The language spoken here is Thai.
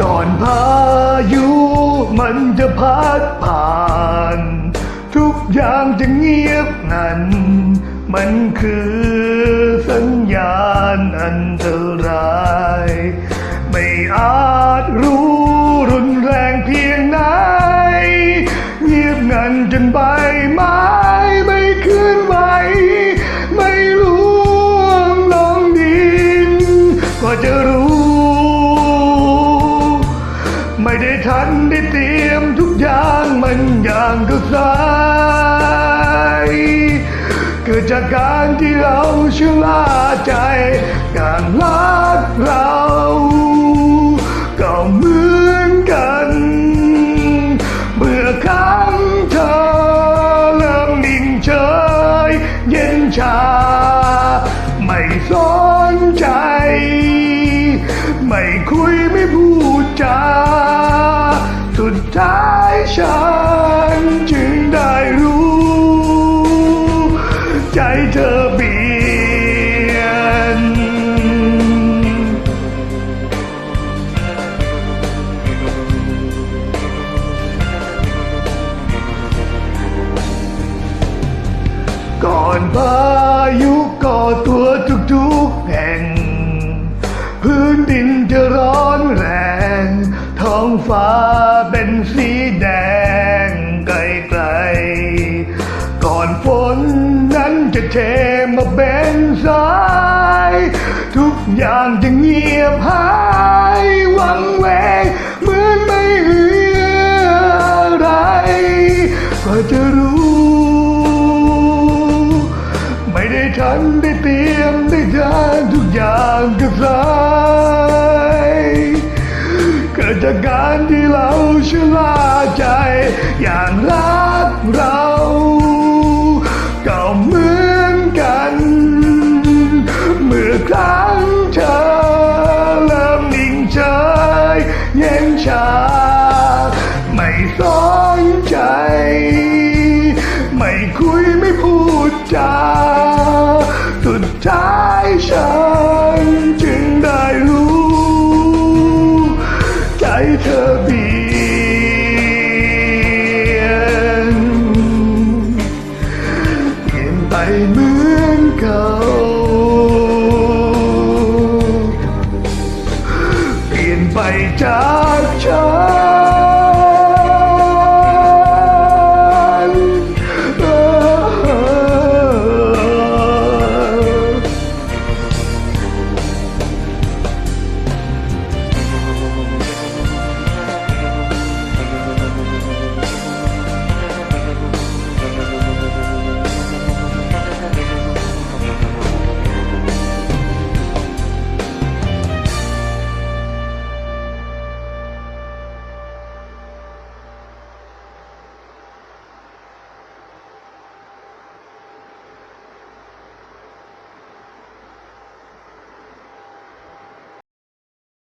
ก่อนพายุมันจะพัดผ่าน ย่างจะเงียบงัน มันคือสัญญาณอันตราย ไม่อาจรู้ ไม่ได้ทันได้เตรียมทุกอย่างมันอย่างก็สายเกิดจากการที่เราชะล่าใจ การรักเรา ก็เหมือนกัน เมื่อครั้งเธอเริ่มนิ่งเฉยเย็นชา ไม่สนใจ ไม่คุยไม่พูดจา ท้ายฉันจึงได้รู้ ใจเธอเปลี่ยน ก่อนพายุก่อตัวทุกๆแห่ง พื้นดินจะร้อน องฟ้าเป็นสีแดงไกลๆ ก่อนฝนนั้นจะเทมาเป็นสาย ทุกอย่างจะเงียบหายวังเวงเหมือนไม่เหลืออะไร ก็จะรู้ ไม่ได้ทันได้เตรียมได้ทานทุกอย่างก็สาย กิดจากการที่เราชะล่าใจ อย่างรักเรา ก็เหมือนกัน เมื่อครั้งเธอเริ่มนิ่งเฉยเย็นชา ไม่สนใจ ไม่คุยไม่พูดจาสุดท้าย ใจเธอเปลี่ยนเ